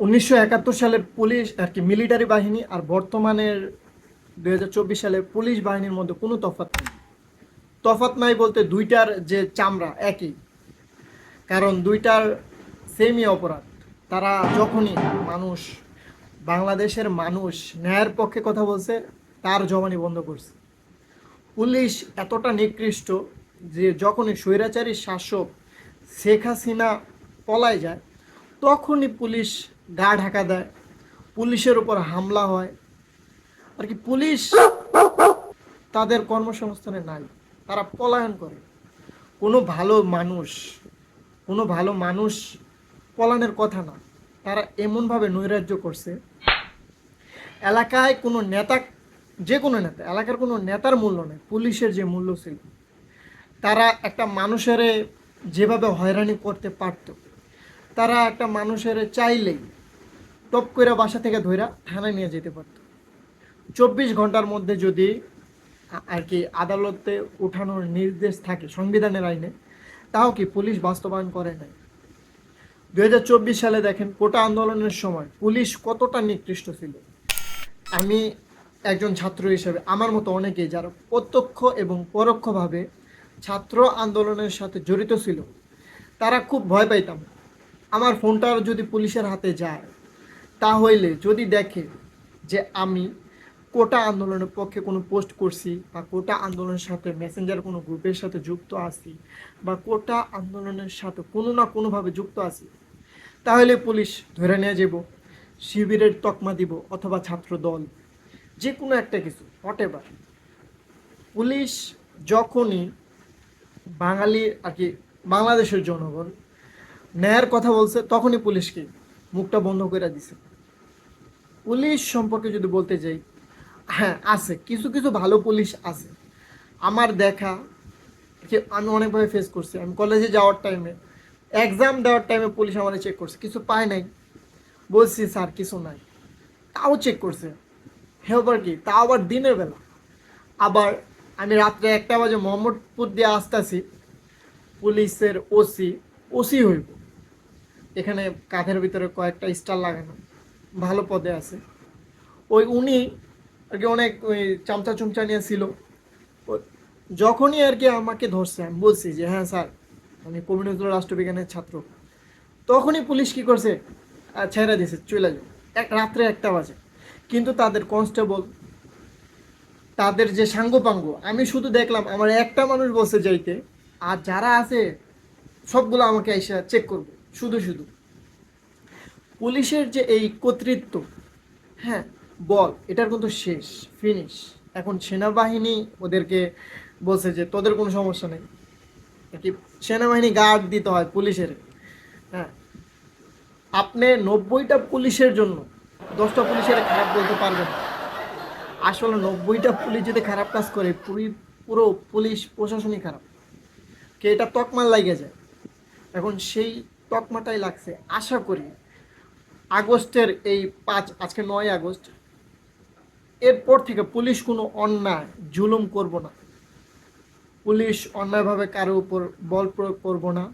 উনিশশো একাত্তর সালের পুলিশ আর কি মিলিটারি বাহিনী আর বর্তমানের দুই সালের পুলিশ বাহিনীর মধ্যে কোনো তফাৎ নেই। তফাৎ নাই বলতে দুইটার যে চামড়া একই। কারণ দুইটার সেমই অপরাধ। তারা যখনই মানুষ, বাংলাদেশের মানুষ ন্যায়ের পক্ষে কথা বলছে, তার জবানি বন্ধ করছে। পুলিশ এতটা নিকৃষ্ট যে যখনই স্বৈরাচারী শাসক শেখ হাসিনা পলায় যায়, তখনই পুলিশ গা ঢাকা দেয়, পুলিশের উপর হামলা হয়। আর কি পুলিশ তাদের কর্মসংস্থানে নাই, তারা পলায়ন করে। কোনো ভালো মানুষ, কোনো ভালো মানুষ পলায়নের কথা না, তারা এমনভাবে নৈরাজ্য করছে। এলাকায় কোনো নেতা, যে কোনো নেতা, এলাকার কোনো নেতার মূল্য নেই, পুলিশের যে মূল্য ছিল। তারা একটা মানুষের যেভাবে হয়রানি করতে পারত, তারা একটা মানুষের চাইলেই টপ করে বাসা থেকে ধইরা থানায় নিয়ে যেতে পারত। চব্বিশ ঘণ্টার মধ্যে যদি আর কি আদালতে ওঠানোর নির্দেশ থাকে সংবিধানের আইনে, তাও কি পুলিশ বাস্তবায়ন করে নাই? দু হাজার চব্বিশ সালে দেখেন কোটা আন্দোলনের সময় পুলিশ কতটা নিকৃষ্ট ছিল। আমি একজন ছাত্র হিসেবে, আমার মতো অনেকেই যারা প্রত্যক্ষ এবং পরোক্ষভাবে ছাত্র আন্দোলনের সাথে জড়িত ছিল, তারা খুব ভয় পাইতাম। আমার ফোনটা যদি পুলিশের হাতে যায় তাহলে যদি দেখে যে আমি কোটা আন্দোলনের পক্ষে কোনো পোস্ট করছি বা কোটা আন্দোলনের সাথে মেসেঞ্জার কোনো গ্রুপের সাথে যুক্ত আছি বা কোটা আন্দোলনের সাথে কোনো না কোনোভাবে যুক্ত আছি, তাহলে পুলিশ ধরে নিয়ে যাব, শিবিরের তকমা দিব অথবা ছাত্র দল, যে কোনো একটা কিছু হোয়াট পুলিশ যখনই বাঙালি আর কি বাংলাদেশের জনগণ ন্যায়ের কথা বলছে, তখনই পুলিশকে মুখটা বন্ধ করে দিছে। পুলিশ সম্পর্কে যদি বলতে যাই হ্যাঁ আছে, কিছু কিছু ভালো পুলিশ আছে। আমার দেখা যে আমি অনেকভাবে ফেস করছি। আমি কলেজে যাওয়ার টাইমে এক্সাম দেওয়ার টাইমে পুলিশ আমার চেক করছে। কিছু পায় নাই। বলছি, স্যার, কিছু নাই। তাও চেক করছে। হেবার কি? তাও আবার দিনের বেলা। আবার আমি রাত্রে একটা বাজে মোহাম্মদপুর দিয়ে আসতেছি, পুলিশের ওসি ওসি হইব। এখানে কাঁধের ভিতরে কয়েকটা স্টার লাগানো। ভালো পদে আছে। ওই উনি আর কি অনেক ওই চামচা চুমচা নিয়ে ছিল। যখনই আর কি আমাকে ধরছে আমি বলছি যে হ্যাঁ স্যার আমি নজরুল রাষ্ট্রবিজ্ঞানের ছাত্র। তখনই পুলিশ কি করছে ছেড়ে দিছে চলে যাও এক রাত্রে একটা বাজে। কিন্তু তাদের কনস্টেবল তাদের যে সাঙ্গপাঙ্গ আমি শুধু দেখলাম আমার একটা মানুষ বসে যাইতে আর যারা আছে সবগুলো আমাকে এসে চেক করবে শুধু শুধু। পুলিশের যে এই কর্তৃত্ব হ্যাঁ বল, এটার কিন্তু শেষ ফিনিশ এখন সেনাবাহিনী ওদেরকে বলছে যে তোদের কোনো সমস্যা নেই। কি সেনাবাহিনী গার্ড দিতে হয় পুলিশের হ্যাঁ। আপনি নব্বইটা পুলিশের জন্য দশটা পুলিশের খারাপ বলতে পারবেন। আসলে নব্বইটা পুলিশ যদি খারাপ কাজ করে, পুরি পুরো পুলিশ প্রশাসনই খারাপ। কে এটা তকমার লাগে যায়। এখন সেই তকমাটাই লাগছে। আশা করি আগস্টের এই পাঁচ, আজকে নয় আগস্ট, এরপর থেকে পুলিশ কোনো অন্যায় জুলুম করব না। পুলিশ অন্যায়ভাবে কারও উপর বল প্রয়োগ করব না।